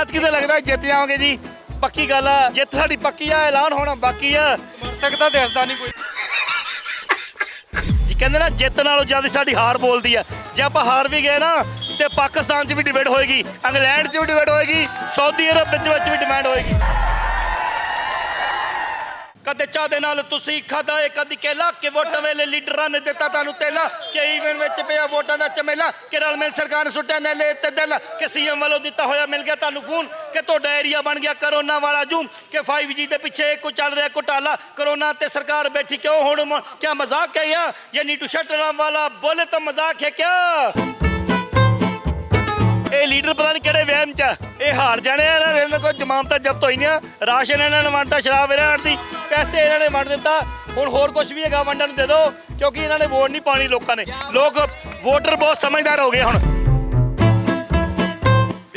ਐਤਕੀ ਤਾਂ ਲੱਗਦਾ ਜਿੱਤ ਜਾਵਾਂਗੇ ਜੀ। ਪੱਕੀ ਗੱਲ ਆ ਜਿੱਤ ਸਾਡੀ ਪੱਕੀ ਆ ਐਲਾਨ ਹੋਣਾ ਬਾਕੀ ਆ। ਸਮਰਥਕ ਤਾਂ ਦਿਸਦਾ ਨਹੀਂ ਕੋਈ। ਜੀ ਕਹਿੰਦੇ ਨਾ ਜਿੱਤ ਨਾਲੋਂ ਜ਼ਿਆਦਾ ਸਾਡੀ ਹਾਰ ਬੋਲਦੀ ਆ। ਜੇ ਆਪਾਂ ਹਾਰ ਵੀ ਗਏ ਨਾ ਤੇ ਪਾਕਿਸਤਾਨ 'ਚ ਵੀ ਡਿਬੇਟ ਹੋਏਗੀ ਇੰਗਲੈਂਡ 'ਚ ਵੀ ਡਿਬੇਟ ਹੋਏਗੀ ਸਾਊਦੀ ਅਰਬ ਵਿੱਚ ਵਿੱਚ ਵੀ ਡਿਮਾਂਡ ਹੋਏਗੀ। ਕਦੇ ਚਾਹ ਦੇ ਨਾਲ ਤੁਸੀਂ ਖਾਦਾ ਏ, ਕਦੀ ਕੇਲਾ ਕਿ ਵੋਟਾਂ ਵੇਲੇ ਲੀਡਰਾਂ ਨੇ ਦਿੱਤਾ ਤੁਹਾਨੂੰ ਤੇਲਾ, ਕਿ ਈਵਨ ਵਿੱਚ ਪਿਆ ਵੋਟਾਂ ਦਾ ਚਮੇਲਾ ਕਿ ਰਲ ਮਿਲ ਸਰਕਾਰ ਨੇ ਸੁੱਟਿਆ ਨੇ ਲੈ ਤੇ ਦਿਲ, ਕਿ ਸੀਐਮ ਵੱਲੋਂ ਦਿੱਤਾ ਹੋਇਆ ਮਿਲ ਗਿਆ ਤੁਹਾਨੂੰ ਫੋਨ ਕਿ ਤੁਹਾਡਾ ਏਰੀਆ ਬਣ ਗਿਆ ਕਰੋਨਾ ਵਾਲਾ ਜੂਮ, ਕਿ 5G ਦੇ ਪਿੱਛੇ ਕੋ ਚੱਲ ਰਿਹਾ ਘੁਟਾਲਾ, ਕਰੋਨਾ ਤੇ ਸਰਕਾਰ ਬੈਠੀ ਕਿਉਂ ਹੁਣ ਕਿਆ ਮਜ਼ਾਕ ਹੈ ਯਾ ਇਹ ਨੀਟੂ ਸ਼ਟਰਾਂ ਵਾਲਾ ਬੋਲੇ ਤਾਂ ਮਜ਼ਾਕ ਹੈ ਕਿਆ? ਇਹ ਲੀਡਰ ਪਤਾ ਨਹੀਂ ਕਿਹੜੇ ਵਹਿਮ ਚ ਆ। ਇਹ ਹਾਰ ਜਾਣੇ ਆ ਇਹਨਾਂ ਇਹਨਾਂ ਕੋਲ ਜ਼ਮਾਨਤਾਂ ਜ਼ਬਤ ਹੋਈਆਂ ਰਾਸ਼ਨ ਇਹਨਾਂ ਨੇ ਵੰਡਤਾ, ਸ਼ਰਾਬ ਇਹਨਾਂ ਦੀ ਪੈਸੇ ਇਹਨਾਂ ਨੇ ਵੰਡ ਦਿੱਤਾ। ਹੁਣ ਹੋਰ ਕੁਝ ਵੀ ਹੈਗਾ, ਵੰਡਣ ਨੂੰ ਦੇ ਦਿਓ, ਕਿਉਂਕਿ ਇਹਨਾਂ ਨੇ ਵੋਟ ਨਹੀਂ ਪਾਣੀ ਲੋਕਾਂ ਨੇ। ਲੋਕ ਵੋਟਰ ਬਹੁਤ ਸਮਝਦਾਰ ਹੋ ਗਏ ਹੁਣ।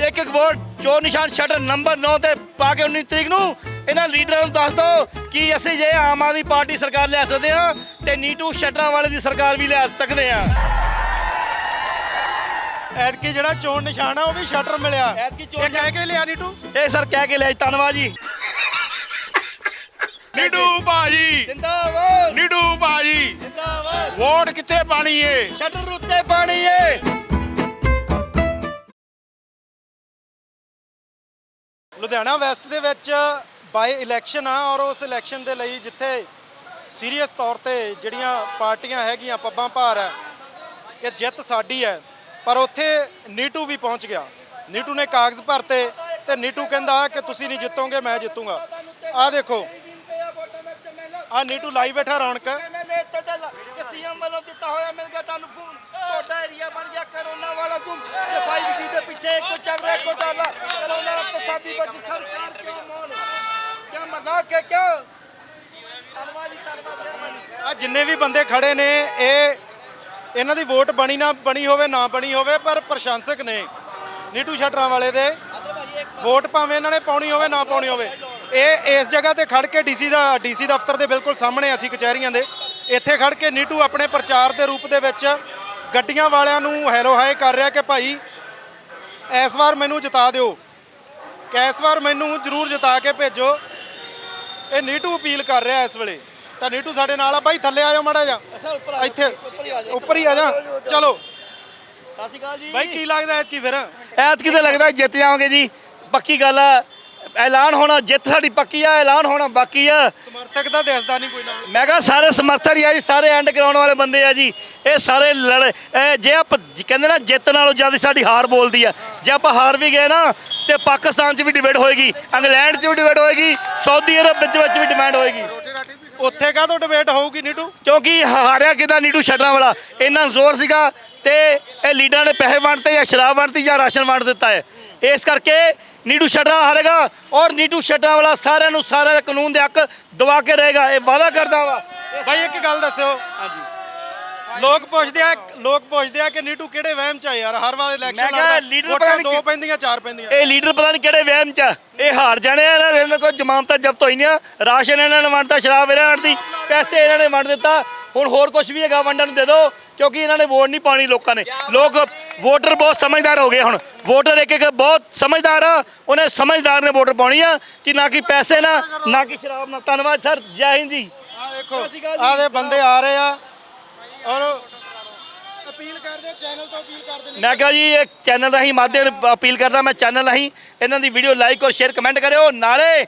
ਇੱਕ ਇੱਕ ਵੋਟ, ਚੋਰ ਨਿਸ਼ਾਨ ਸ਼ਟਰ ਨੰਬਰ 9 ਤੇ ਪਾ ਕੇ 19 ਤਰੀਕ ਨੂੰ ਇਹਨਾਂ ਲੀਡਰਾਂ ਨੂੰ ਦੱਸ ਦਿਓ ਕਿ ਅਸੀਂ ਜੇ ਆਮ ਆਦਮੀ ਪਾਰਟੀ ਸਰਕਾਰ ਲੈ ਸਕਦੇ ਹਾਂ ਤੇ ਨੀਟੂ ਸ਼ਟਰਾਂ ਵਾਲੇ ਦੀ ਸਰਕਾਰ ਵੀ ਲੈ ਸਕਦੇ ਹਾਂ। ਐਤਕੀ ਜਿਹੜਾ ਚੋਣ ਨਿਸ਼ਾਨ ਆ ਉਹ ਵੀ ਸ਼ਟਰ ਮਿਲਿਆ। ਐਤਕੀ ਚੋਣ ਇਹ ਕਹਿ ਕੇ ਲਿਆ ਨੀਟੂ? ਇਹ ਸਰ ਕਹਿ ਕੇ ਲਿਆ ਧੰਨਵਾਦ ਜੀ। ਨਿਡੂ ਭਾਜੀ। ਜਿੰਦਾਬਾਦ। ਨਿਡੂ ਭਾਜੀ। ਜਿੰਦਾਬਾਦ। ਵੋਟ ਕਿੱਥੇ ਪਾਣੀ ਏ? ਸ਼ਟਰ ਉੱਤੇ ਪਾਣੀ ਏ। ਲੁਧਿਆਣਾ ਵੈਸਟ ਦੇ ਵਿੱਚ ਬਾਈ ਇਲੈਕਸ਼ਨ ਆ ਔਰ ਉਸ ਇਲੈਕਸ਼ਨ ਦੇ ਲਈ ਜਿੱਥੇ ਸੀਰੀਅਸ ਤੌਰ ਤੇ ਜਿਹੜੀਆਂ ਪਾਰਟੀਆਂ ਹੈਗੀਆਂ ਪੱਬਾਂ ਭਾਰ ਹੈ ਕਿ ਜਿੱਤ ਸਾਡੀ ਹੈ। ਪਰ ਉੱਥੇ ਨੀਟੂ ਵੀ ਪਹੁੰਚ ਗਿਆ। ਨੀਟੂ ਨੇ ਕਾਗਜ਼ ਭਰਤੇ ਤੇ ਨੀਟੂ ਕਹਿੰਦਾ ਕਿ ਤੁਸੀਂ ਨਹੀਂ ਜਿੱਤੋਗੇ ਮੈਂ ਜਿੱਤੂਗਾ। ਆਹ ਦੇਖੋ। ਆਹ ਨੀਟੂ ਲਾਈ ਬੈਠਾ ਰੌਣਕ। ਸੀਐਮ ਵੱਲੋਂ ਦਿੱਤਾ ਹੋਇਆ ਮਿਲ ਗਿਆ ਤੁਹਾਨੂੰ ਫੋਨ। ਤੁਹਾਡਾ ਏਰੀਆ ਬਣ ਗਿਆ ਕਰੋਨਾ ਵਾਲਾ ਜ਼ੂਮ ਤੇ 5G ਦੇ ਪਿੱਛੇ ਕੋ ਚੱਲ ਰਿਹਾ ਕੋ ਚੱਲਾ ਕਰੋਨਾ ਇਕਤਸਾਦੀ ਬਚ ਸਰਕਾਰ ਕਿਉਂ ਮੌਨ? ਕਿਆ ਮਜ਼ਾਕ ਹੈ ਕਿਆ? ਧੰਨਵਾਦ ਜੀ ਧੰਨਵਾਦ। ਮਿਹਰਬਾਨੀ ਆ ਜਿੰਨੇ ਵੀ ਬੰਦੇ ਖੜੇ ਨੇ ਇਹ ਇਹਨਾਂ ਦੀ ਵੋਟ ਬਣੀ ਨਾ ਬਣੀ ਹੋਵੇ, ਨਾ ਬਣੀ ਹੋਵੇ, ਪਰ ਪ੍ਰਸ਼ੰਸਕ ਨੇ ਨੀਟੂ ਸ਼ਟਰਾਂ ਵਾਲੇ ਦੇ ਵੋਟ ਭਾਵੇਂ ਇਹਨਾਂ ਨੇ ਪਾਉਣੀ ਹੋਵੇ, ਨਾ ਪਾਉਣੀ ਹੋਵੇ। ਇਹ ਇਸ ਜਗ੍ਹਾ ਤੇ ਖੜ ਕੇ ਡੀਸੀ ਦਾ, ਡੀਸੀ ਦਫ਼ਤਰ ਦੇ ਬਿਲਕੁਲ ਸਾਹਮਣੇ ਅਸੀਂ ਕਚਹਿਰੀਆਂ ਦੇ। ਇੱਥੇ ਖੜ ਕੇ ਨੀਟੂ ਆਪਣੇ ਪ੍ਰਚਾਰ ਦੇ ਰੂਪ ਦੇ ਵਿੱਚ ਗੱਡੀਆਂ ਵਾਲਿਆਂ ਨੂੰ ਹੈਲੋ ਹਾਏ ਕਰ ਰਿਹਾ ਕਿ ਭਾਈ ਇਸ ਵਾਰ ਮੈਨੂੰ ਜਿਤਾ ਦਿਓ। ਕਿ ਇਸ ਵਾਰ ਮੈਨੂੰ ਜ਼ਰੂਰ ਜਿਤਾ ਕੇ ਭੇਜੋ। ਇਹ ਨੀਟੂ ਅਪੀਲ ਕਰ ਰਿਹਾ ਇਸ ਵੇਲੇ। ਤਾਂ ਨੀਟੂ ਸਾਡੇ ਨਾਲ ਆ। ਬਾਈ ਥੱਲੇ ਆਇਓ ਮਾੜਾ ਜਾ ਅੱਛਾ ਉੱਪਰ ਆ ਇੱਥੇ। ਉੱਪਰ ਹੀ ਆ ਜਾ। ਚਲੋ। ਸਤਿ ਸ਼੍ਰੀ ਅਕਾਲ ਜੀ। ਬਾਈ ਕੀ ਲੱਗਦਾ ਐਤਕੀ ਫਿਰ? ਐਤਕੀ ਤਾਂ ਲੱਗਦਾ ਜਿੱਤ ਜਾਵਾਂਗੇ ਜੀ। ਪੱਕੀ ਗੱਲ ਆ ਐਲਾਨ ਹੋਣਾ ਜਿੱਤ ਸਾਡੀ ਪੱਕੀ ਆ ਐਲਾਨ ਹੋਣਾ ਬਾਕੀ ਆ। ਸਮਰਥਕ ਤਾਂ ਦਿਸਦਾ ਨਹੀਂ ਕੋਈ ਨਾ ਮੈਂ ਕਹਾ ਸਾਰੇ ਸਮਰਥਨ ਹੀ ਆ ਜੀ ਸਾਰੇ ਐਂਡ ਕਰਾਉਣ ਵਾਲੇ ਬੰਦੇ ਆ ਜੀ। ਇਹ ਸਾਰੇ ਲੜ ਇਹ ਜੇ ਆਪ ਕਹਿੰਦੇ ਨਾ ਜਿੱਤ ਨਾਲੋਂ ਜ਼ਿਆਦਾ ਸਾਡੀ ਹਾਰ ਬੋਲਦੀ ਆ। ਜੇ ਆਪਾਂ ਹਾਰ ਵੀ ਗਏ ਨਾ ਤੇ ਪਾਕਿਸਤਾਨ 'ਚ ਵੀ ਡਿਬੇਟ ਹੋਏਗੀ ਇੰਗਲੈਂਡ 'ਚ ਵੀ ਡਿਬੇਟ ਹੋਏਗੀ ਸਾਊਦੀ ਅਰਬ ਵਿੱਚ ਵਿੱਚ ਵੀ ਡਿਮਾਂਡ ਹੋਏਗੀ। ਉੱਥੇ ਕਾਹਦੋਂ ਡਿਬੇਟ ਹੋਊਗੀ ਨੀਟੂ? ਕਿਉਂਕਿ ਹਾਰਿਆ ਕਿਦਾ ਨੀਟੂ ਛੱਡਣ ਵਾਲਾ? ਇੰਨਾ ਜ਼ੋਰ ਸੀਗਾ ਤੇ ਇਹ ਲੀਡਰਾਂ ਨੇ ਪੈਸੇ ਵੰਡਤੇ ਜਾਂ ਸ਼ਰਾਬ ਵੰਡਤੀ ਜਾਂ ਰਾਸ਼ਨ ਵੰਡ ਦਿੱਤਾ ਹੈ। ਇਸ ਕਰਕੇ ਨੀਟੂ ਛੱਡਣਾ ਹਾਰੇਗਾ ਔਰ ਨੀਟੂ ਛੱਡਣ ਵਾਲਾ ਸਾਰਿਆਂ ਨੂੰ ਸਾਰਿਆਂ ਦੇ ਕਾਨੂੰਨ ਦੇ ਹੱਕ ਦਵਾ ਕੇ ਰਹੇਗਾ। ਇਹ ਵਾਅਦਾ ਕਰਦਾ ਵਾ। ਬਾਈ ਇੱਕ ਗੱਲ ਦੱਸਿਓ। ਹਾਂਜੀ। ਲੋਕ ਪੁੱਛਦੇ ਆ ਲੋਕ ਪੁੱਛਦੇ ਆ ਕਿ ਨੀਟੂ ਕਿਹੜੇ ਵਹਿਮ ਚ ਆ ਯਾਰ? ਹਰ ਵਾਰ ਮੈਂ ਇਲੈਕਸ਼ਨ ਕਿਹਾ ਲੜਦਾ ਲੀਡਰ ਵੋਟਾਂ ਪਤਾ ਨੀ ਦੋ ਕਿ- ਪੈਂਦੀਆਂ ਚਾਰ ਪੈਂਦੀਆਂ। ਇਹ ਲੀਡਰ ਪਤਾ ਨਹੀਂ ਕਿਹੜੇ ਵਹਿਮ ਚ ਆ। ਇਹ ਹਾਰ ਜਾਣੇ ਆ ਇਹਨਾਂ ਇਹਨਾਂ ਕੋਲ ਜ਼ਮਾਨਤਾਂ ਜ਼ਬਤ ਹੋਈਆਂ ਰਾਸ਼ਨ ਇਹਨਾਂ ਨੇ ਵੰਡਤਾ ਸ਼ਰਾਬ ਇਹਨਾਂ ਦੀ ਪੈਸੇ ਇਹਨਾਂ ਨੇ ਵੰਡ ਦਿੱਤਾ। ਹੁਣ ਹੋਰ ਕੁਝ ਵੀ ਹੈਗਾ ਵੰਡਣ ਨੂੰ ਦੇ ਦਿਓ ਕਿਉਂਕਿ ਇਹਨਾਂ ਨੇ ਵੋਟ ਨਹੀਂ ਪਾਣੀ ਲੋਕਾਂ ਨੇ। ਲੋਕ ਵੋਟਰ ਬਹੁਤ ਸਮਝਦਾਰ ਹੋ ਗਏ ਹੁਣ। ਵੋਟਰ ਇੱਕ ਇੱਕ ਬਹੁਤ ਸਮਝਦਾਰ ਆ ਉਹਨੇ ਸਮਝਦਾਰ ਨੇ ਵੋਟਰ ਪਾਉਣੀ ਆ ਕਿ ਨਾ ਕਿ ਪੈਸੇ ਨਾ ਨਾ ਕਿ ਸ਼ਰਾਬ ਨਾ ਧੰਨਵਾਦ ਸਰ ਜੈ ਹਿੰਦ ਜੀ। ਆ ਦੇਖੋ ਸਤਿ ਸ਼੍ਰੀ ਅਕਾਲ ਜੀ। ਆ ਦੇ ਬੰਦੇ ਆ ਰਹੇ ਆ। ਔਰ ਅਪੀਲ ਕਰਦੇ ਚੈਨਲ ਤੋਂ ਅਪੀਲ ਕਰਦੇ ਨੇ। ਮੈਂ ਕਿਹਾ ਜੀ ਇਹ ਚੈਨਲ ਰਾਹੀਂ ਮਾਧਿਅਮ ਅਪੀਲ ਕਰਦਾ ਮੈਂ ਚੈਨਲ ਰਾਹੀਂ ਇਹਨਾਂ ਦੀ ਵੀਡੀਓ ਲਾਈਕ ਔਰ ਸ਼ੇਅਰ ਕਮੈਂਟ ਕਰਿਓ। ਨਾਲੇ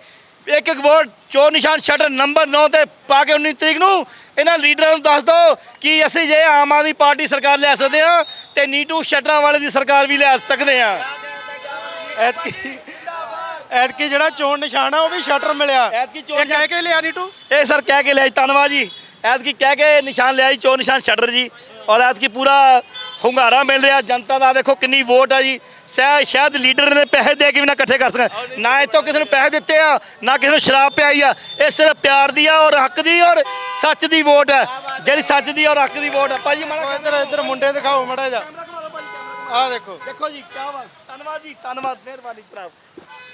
ਇੱਕ ਇੱਕ ਵੋਟ ਚੋਰ ਨਿਸ਼ਾਨ ਸ਼ਟਰ ਨੰਬਰ 9 ਤੇ ਪਾ ਕੇ 19 ਤਰੀਕ ਨੂੰ ਇਹਨਾਂ ਲੀਡਰਾਂ ਨੂੰ ਦੱਸ ਦਿਓ ਕਿ ਅਸੀਂ ਜੇ ਆਮ ਆਦਮੀ ਪਾਰਟੀ ਸਰਕਾਰ ਲਿਆ ਸਕਦੇ ਹਾਂ ਤੇ ਨੀਟੂ ਸ਼ਟਰਾਂ ਵਾਲੇ ਦੀ ਸਰਕਾਰ ਵੀ ਲਿਆ ਸਕਦੇ ਹਾਂ। ਐਤਕੀ ਐਤਕੀ ਜਿਹੜਾ ਚੋਣ ਨਿਸ਼ਾਨ ਆ ਉਹ ਵੀ ਸ਼ਟਰ ਮਿਲਿਆ। ਐਤਕੀ ਚੋਣ ਇਹ ਕਹਿ ਕੇ ਲਿਆ ਨੀਟੂ? ਇਹ ਸਰ ਕਹਿ ਕੇ ਲਿਆ ਜੀ ਧੰਨਵਾਦ ਜੀ। ਐਤਕੀ ਕਹਿ ਕੇ ਨਿਸ਼ਾਨ ਲਿਆ ਜੀ ਚੋਰ ਨਿਸ਼ਾਨ ਸ਼ਟਰ ਜੀ। ਔਰ ਐਤਕੀ ਪੂਰਾ ਹੁੰਗਾਰਾ ਮਿਲ ਰਿਹਾ ਜਨਤਾ ਦਾ। ਦੇਖੋ ਕਿੰਨੀ ਵੋਟ ਆ ਜੀ। ਸ਼ਾਇਦ ਸ਼ਾਇਦ ਲੀਡਰ ਨੇ ਪੈਸੇ ਦੇ ਕੇ ਵੀ ਨਾ ਇਕੱਠੇ ਕਰ ਸਕਣ। ਨਾ ਇੱਥੋਂ ਕਿਸੇ ਨੂੰ ਪੈਸੇ ਦਿੱਤੇ ਆ ਨਾ ਕਿਸੇ ਨੂੰ ਸ਼ਰਾਬ ਪਿਆਈ ਆ। ਇਹ ਸਿਰਫ ਪਿਆਰ ਦੀ ਆ ਔਰ ਹੱਕ ਦੀ ਔਰ ਸੱਚ ਦੀ ਵੋਟ ਹੈ ਜਿਹੜੀ ਸੱਚ ਦੀ ਔਰ ਹੱਕ ਦੀ ਵੋਟ ਹੈ ਭਾਜੀ ਮਾੜਾ ਇੱਧਰ ਇੱਧਰ ਮੁੰਡੇ ਦਿਖਾਓ ਮੜਾ ਜਾ ਆ ਦੇਖੋ। ਦੇਖੋ ਜੀ ਕੀ ਬਾਤ। ਧੰਨਵਾਦ ਜੀ ਧੰਨਵਾਦ ਮਿਹਰਬਾਨੀ ਭਰਾ।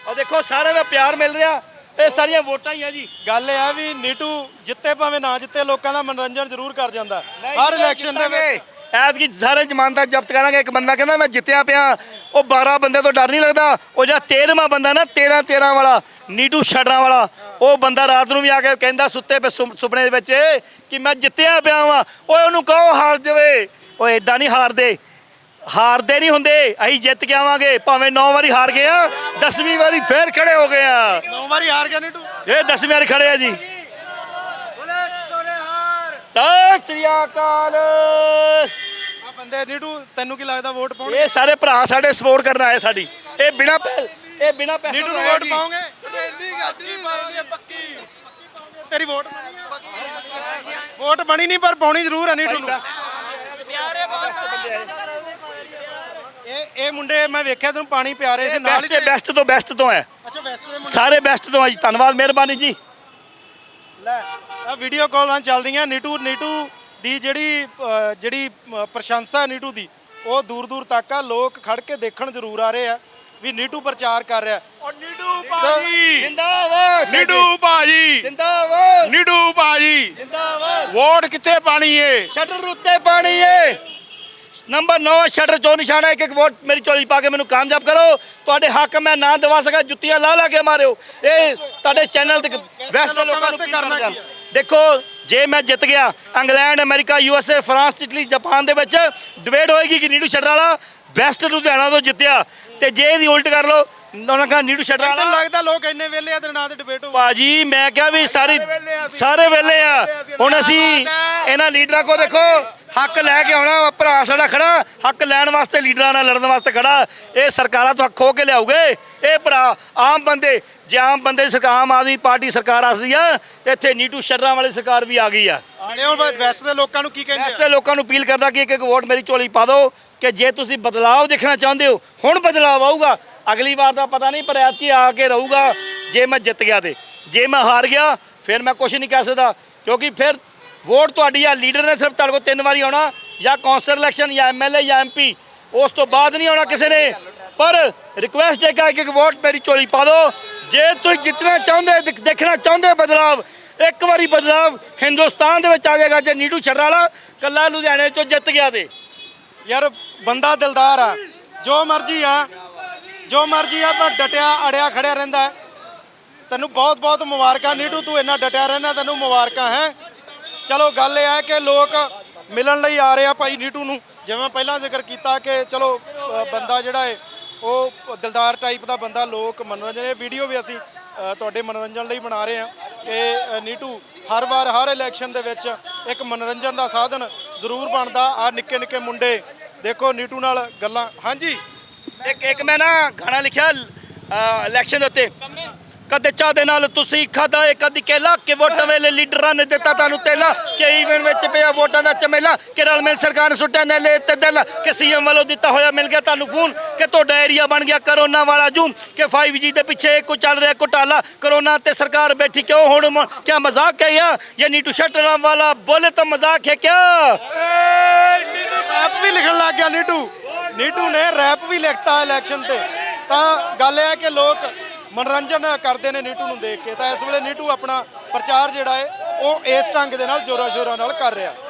ਔਰ ਦੇਖੋ ਸਾਰਿਆਂ ਦਾ ਪਿਆਰ ਮਿਲ ਰਿਹਾ। ਇਹ ਸਾਰੀਆਂ ਵੋਟਾਂ ਹੀ ਆ ਜੀ। ਗੱਲ ਇਹ ਆ ਵੀ ਨੀਟੂ ਜਿੱਤੇ ਭਾਵੇਂ ਨਾ ਜਿੱਤੇ ਲੋਕਾਂ ਦਾ ਮਨੋਰੰਜਨ ਜ਼ਰੂਰ ਕਰ ਜਾਂਦਾ। ਹਰ ਇਲੈਕਸ਼ਨ ਦੇ ਵਿੱਚ। ਐਤਕੀ ਸਾਰੇ ਜ਼ਮਾਨਤਾਂ ਜ਼ਬਤ ਕਰਾਂਗੇ। ਇੱਕ ਬੰਦਾ ਕਹਿੰਦਾ ਮੈਂ ਜਿੱਤਿਆ ਪਿਆ। ਉਹ 12 ਬੰਦੇ ਤੋਂ ਡਰ ਨਹੀਂ ਲੱਗਦਾ। ਉਹ ਜਿਹੜਾ 13ਵਾਂ ਬੰਦਾ ਨਾ 13 13 ਵਾਲਾ ਨੀਟੂ ਛੜਰਾਂ ਵਾਲਾ ਉਹ ਬੰਦਾ ਰਾਤ ਨੂੰ ਵੀ ਆ ਕੇ ਕਹਿੰਦਾ ਸੁੱਤੇ ਪਏ ਸੁਪਨੇ ਦੇ ਵਿੱਚ ਕਿ ਮੈਂ ਜਿੱਤਿਆ ਪਿਆ ਵਾਂ। ਓਏ ਉਹਨੂੰ ਕਹੋ ਹਾਰ ਜਾਵੇ ਓਏ ਇਦਾਂ ਨਹੀਂ ਹਾਰਦੇ। ਹਾਰਦੇ ਨਹੀਂ ਹੁੰਦੇ ਅਸੀਂ ਜਿੱਤ ਕੇ ਆਵਾਂਗੇ। ਭਾਵੇਂ 9 ਵਾਰੀ ਹਾਰ ਗਏ ਆ 10ਵੀਂ ਵਾਰੀ ਫੇਰ ਖੜੇ ਹੋ ਗਏ ਆ। ਨੌ ਵਾਰੀ ਹਾਰ ਗਿਆ ਨੀਟੂ? ਇਹ 10ਵੀਂ ਵਾਰੀ ਖੜੇ ਆ ਜੀ। ਬੋਲੇ ਸੋਰੇ ਹਾਰ। ਸਤਿ ਸ੍ਰੀ ਅਕਾਲ। ਆ ਬੰਦੇ ਨੀਟੂ ਤੈਨੂੰ ਕੀ ਲੱਗਦਾ ਵੋਟ ਪਾਉਣ ਇਹ ਸਾਰੇ ਭਰਾ ਸਾਡੇ ਸਪੋਰਟ ਕਰਨ ਆਏ ਸਾਡੀ। ਇਹ ਬਿਨਾ ਪੈ ਇਹ ਬਿਨਾ ਪੈਸੇ ਨੀਟੂ ਨੂੰ ਵੋਟ ਪਾਉਂਗੇ? ਰੈਲੀ ਨਹੀਂ ਪਾਉਂਗੇ ਪੱਕੀ। ਤੇਰੀ ਵੋਟ ਬਣੀ ਆ। ਵੋਟ ਬਣੀ ਨਹੀਂ ਪਰ ਪਾਉਣੀ ਜ਼ਰੂਰ ਆ ਨੀਟੂ ਨੂੰ। ਇਹ ਮੁੰਡੇ ਮੈਂ ਵੇਖਿਆ ਤੈਨੂੰ ਪਾਣੀ ਪਿਆ ਰਹੇ ਸੀ ਨਾਲ ਹੀ ਬੈਸਟ ਬੈਸਟ ਤੋਂ ਬੈਸਟ ਤੋਂ ਹੈ। ਅੱਛਾ ਵੈਸਟ ਦੇ ਮੁੰਡੇ। ਸਾਰੇ ਬੈਸਟ ਤੋਂ ਆ ਜੀ। ਧੰਨਵਾਦ ਮਿਹਰਬਾਨੀ ਜੀ। ਲੈ ਆ ਵੀਡੀਓ ਕਾਲਾਂ ਚੱਲ ਰਹੀਆਂ ਨੀਟੂ ਨੀਟੂ ਦੀ ਜਿਹੜੀ ਅ, ਜਿਹੜੀ ਅ, ਪ੍ਰਸ਼ੰਸਾ ਹੈ ਨੀਟੂ ਦੀ ਉਹ ਦੂਰ ਦੂਰ ਤੱਕ ਆ ਲੋਕ ਖੜ ਕੇ ਦੇਖਣ ਜ਼ਰੂਰ ਆ ਰਹੇ ਆ ਵੀ ਨੀਟੂ ਪ੍ਰਚਾਰ ਕਰ ਰਿਹਾ। ਓ ਨੀਡੂ ਭਾਜੀ। ਜਿੰਦਾਬਾਦ। ਨੀਡੂ ਭਾਜੀ। ਜਿੰਦਾਬਾਦ। ਨੀਡੂ ਭਾਜੀ। ਜਿੰਦਾਬਾਦ। ਵੋਟ ਕਿੱਥੇ ਪਾਣੀ ਏ? ਸ਼ਟਰ ਉੱਤੇ ਪਾਣੀ ਏ। ਨੰਬਰ 9 ਸ਼ਟਰ ਚੋਂ ਨਿਸ਼ਾਨਾ ਇੱਕ ਇੱਕ ਵੋਟ ਮੇਰੀ ਝੋਲੀ ਪਾ ਕੇ ਮੈਨੂੰ ਕਾਮਯਾਬ ਕਰੋ। ਤੁਹਾਡੇ ਹੱਕ ਮੈਂ ਨਾ ਦਵਾ ਸਕਾਂ ਜੁੱਤੀਆਂ ਲਾ ਲਾ ਕੇ ਮਾਰਿਓ। ਇਹ ਤੁਹਾਡੇ ਚੈਨਲ ਤੇ ਵੈਸਟ ਦੇ ਲੋਕਾਂ ਨੂੰ ਕਰਨਾ ਕੀ? ਦੇਖੋ ਜੇ ਮੈਂ ਜਿੱਤ ਗਿਆ England America USA France Italy Japan ਦੇ ਵਿੱਚ ਡਿਬੇਟ ਹੋਏਗੀ ਕਿ ਨੀਡੂ ਸ਼ਟਰ ਵਾਲਾ? ਬੈਸਟ ਲੁਧਿਆਣਾ ਤੋਂ ਜਿੱਤਿਆ। ਤੇ ਜੇ ਇਹਦੀ ਉਲਟ ਕਰ ਲਓ ਉਹਨਾਂ ਕਹਾ ਨੀਡੂ ਸ਼ਟਰ ਵਾਲਾ ਲੱਗਦਾ ਲੋਕ ਇੰਨੇ ਵੇਲੇ ਆ ਤੇਰੇ ਨਾਂ ਤੇ ਡਿਬੇਟ ਹੋ ਬਾਜੀ ਮੈਂ ਕਿਹਾ ਵੀ ਸਾਰੀ। ਸਾਰੇ ਵੇਲੇ ਆ ਹੁਣ ਅਸੀਂ। ਇਹਨਾਂ ਲੀਡਰਾਂ ਕੋ ਦੇਖੋ ਹੱਕ ਲੈ ਕੇ ਆਉਣਾ ਭਰਾ ਸਾਡਾ ਖੜਾ ਹੱਕ ਲੈਣ ਵਾਸਤੇ ਲੀਡਰਾਂ ਨਾਲ ਲੜਨ ਵਾਸਤੇ ਖੜਾ। ਇਹ ਸਰਕਾਰਾਂ ਤੋਂ ਹੱਕ ਖੋ ਕੇ ਲਿਆਉਗੇ। ਇਹ ਭਰਾ ਆਮ ਬੰਦੇ ਜੇ ਆਮ ਬੰਦੇ ਦੀ ਸਰਕਾਰ ਆਮ ਆਦਮੀ ਪਾਰਟੀ ਸਰਕਾਰ ਆਸਦੀ ਆ ਇੱਥੇ ਨੀਟੂ ਸ਼ਰਰਾਂ ਵਾਲੀ ਸਰਕਾਰ ਵੀ ਆ ਗਈ ਆ। ਆਣੇ ਹੁਣ ਵੈਸਟ ਦੇ ਲੋਕਾਂ ਨੂੰ ਕੀ ਕਹਿੰਦੇ ਆ? ਐਸੇ ਲੋਕਾਂ ਨੂੰ ਅਪੀਲ ਕਰਦਾ ਕਿ ਇੱਕ ਇੱਕ ਵੋਟ ਮੇਰੀ ਝੋਲੀ ਪਾ ਦਿਓ। ਕਿ ਜੇ ਤੁਸੀਂ ਬਦਲਾਅ ਦੇਖਣਾ ਚਾਹੁੰਦੇ ਹੋ, ਹੁਣ ਬਦਲਾਅ ਆਊਗਾ। ਅਗਲੀ ਵਾਰ ਦਾ ਪਤਾ ਨਹੀਂ, ਪਰ ਐਤਕੀ ਆ ਕੇ ਰਹੂਗਾ, ਜੇ ਮੈਂ ਜਿੱਤ ਗਿਆ ਤੇ। ਜੇ ਮੈਂ ਹਾਰ ਗਿਆ, ਫਿਰ ਮੈਂ ਕੁਝ ਨਹੀਂ ਕਹਿ ਸਕਦਾ। ਕਿਉਂਕਿ ਫਿਰ ਵੋਟ ਤੁਹਾਡੀ ਆ, ਲੀਡਰ ਨੇ ਸਿਰਫ ਤੁਹਾਡੇ ਕੋਲ ਤਿੰਨ ਵਾਰੀ ਆਉਣਾ, ਜਾਂ ਕੌਂਸਲ ਇਲੈਕਸ਼ਨ, ਜਾਂ ਐਮਐਲਏ, ਜਾਂ ਐਮਪੀ, ਉਸ ਤੋਂ ਬਾਅਦ ਨਹੀਂ ਆਉਣਾ ਕਿਸੇ ਨੇ। ਪਰ ਰਿਕੁਐਸਟ ਹੈ ਕਿ ਇੱਕ ਵੋਟ ਮੇਰੀ ਝੋਲੀ ਪਾ ਦਿਓ। ਜੇ ਤੁਸੀਂ ਜਿੱਤਣਾ ਚਾਹੁੰਦੇ ਦੇਖਣਾ ਚਾਹੁੰਦੇ ਬਦਲਾਵ, ਇੱਕ ਵਾਰੀ ਬਦਲਾਵ, ਹਿੰਦੁਸਤਾਨ ਦੇ ਵਿੱਚ ਆ ਜਾਏਗਾ, ਜੇ ਨੀਟੂ ਛੱਡਰ ਵਾਲਾ, ਕੱਲਾ ਲੁਧਿਆਣੇ ਚੋਂ ਜਿੱਤ ਗਿਆ ਤੇ। ਯਾਰ ਬੰਦਾ ਦਿਲਦਾਰ ਆ। ਜੋ ਮਰਜ਼ੀ ਆ। ਜੋ ਮਰਜ਼ੀ ਆ, ਪਰ ਡਟਿਆ, ਅੜਿਆ, ਖੜਿਆ ਰਹਿੰਦਾ ਤੈਨੂੰ ਬਹੁਤ ਬਹੁਤ ਮੁਬਾਰਕਾਂ ਨੀਟੂ, ਤੂੰ ਇੰਨਾ ਡਟਿਆ ਰਹਿਣਾ ਤੈਨੂੰ ਮੁਬਾਰਕਾਂ ਹੈ। ਚਲੋ ਗੱਲ ਇਹ ਹੈ ਕਿ ਲੋਕ ਮਿਲਣ ਲਈ ਆ ਰਹੇ ਆ ਭਾਈ ਨੀਟੂ ਨੂੰ। ਜਿਵੇਂ ਪਹਿਲਾਂ ਜ਼ਿਕਰ ਕੀਤਾ ਕਿ ਚਲੋ ਬੰਦਾ ਜਿਹੜਾ ਹੈ ਉਹ ਦਿਲਦਾਰ ਟਾਈਪ ਦਾ ਬੰਦਾ, ਲੋਕ ਮਨੋਰੰਜਨ, ਇਹ ਵੀਡੀਓ ਵੀ ਅਸੀਂ ਤੁਹਾਡੇ ਮਨੋਰੰਜਨ ਲਈ ਬਣਾ ਰਹੇ ਹਾਂ ਕਿ ਨੀਟੂ ਹਰ ਵਾਰ, ਹਰ ਇਲੈਕਸ਼ਨ ਦੇ ਵਿੱਚ ਇੱਕ ਮਨੋਰੰਜਨ ਦਾ ਸਾਧਨ ਜ਼ਰੂਰ ਬਣਦਾ। ਆ ਨਿੱਕੇ ਨਿੱਕੇ ਮੁੰਡੇ ਦੇਖੋ, ਨੀਟੂ ਨਾਲ ਗੱਲਾਂ ਹਾਂਜੀ। ਇੱਕ ਇੱਕ ਮੈਂ ਨਾ ਗਾਣਾ ਲਿਖਿਆ ਇਲੈਕਸ਼ਨ ਦੇ ਉੱਤੇ। ਕਦੇ ਚਾਹ ਦੇ ਨਾਲ ਤੁਸੀਂ ਖਾਦਾ ਏ, ਕਦੀ ਕੇਲਾ, ਕਿ ਵੋਟਾਂ ਵੇਲੇ ਲੀਡਰਾਂ ਨੇ ਦਿੱਤਾ ਤੁਹਾਨੂੰ ਤੇਲਾ? ਕਿ ਈਵਨ ਵਿੱਚ ਪਿਆ ਵੋਟਾਂ ਦਾ ਚਮੇਲਾ ਕਿ ਰਲ ਮਿਲ ਸਰਕਾਰ ਨੇ ਸੁੱਟਿਆ ਤੇ ਦਿਲ? ਕਿ ਸੀਐਮ ਵੱਲੋਂ ਦਿੱਤਾ ਹੋਇਆ ਮਿਲ ਗਿਆ ਤੁਹਾਨੂੰ ਫੋਨ? ਕਿ ਤੁਹਾਡਾ ਏਰੀਆ ਬਣ ਗਿਆ ਕਰੋਨਾ ਵਾਲਾ ਜੂਮ? ਕਿ 5G ਦੇ ਪਿੱਛੇ ਕੋ ਚੱਲ ਰਿਹਾ ਘੁਟਾਲਾ? ਕਰੋਨਾ ਤੇ ਸਰਕਾਰ ਬੈਠੀ ਕਿਉਂ ਹੁਣ ਕਿਆ ਮਜ਼ਾਕ ਹੈ ਯਾ ਇਹ ਨੀਟੂ ਸ਼ਟਰਾਂ ਵਾਲਾ ਬੋਲੇ ਤਾਂ ਮਜ਼ਾਕ ਹੈ ਕਿਆ? ਰੈਪ ਵੀ ਲਿਖਣ ਲੱਗ ਗਿਆ ਨੀਟੂ। ਨੀਟੂ ਨੇ ਰੈਪ ਵੀ ਲਿਖਤਾ ਇਲੈਕਸ਼ਨ ਤੇ। ਤਾਂ ਗੱਲ ਇਹ ਹੈ ਕਿ ਲੋਕ ਮਨੋਰੰਜਨ ਕਰਦੇ ਨੇ ਨੀਟੂ ਨੂੰ ਦੇਖ ਕੇ। ਤਾਂ ਇਸ ਵੇਲੇ ਨੀਟੂ ਆਪਣਾ ਪ੍ਰਚਾਰ ਜਿਹੜਾ ਹੈ, ਉਹ ਇਸ ਢੰਗ ਦੇ ਨਾਲ ਜ਼ੋਰਾਂ ਸ਼ੋਰਾਂ ਨਾਲ ਕਰ ਰਿਹਾ।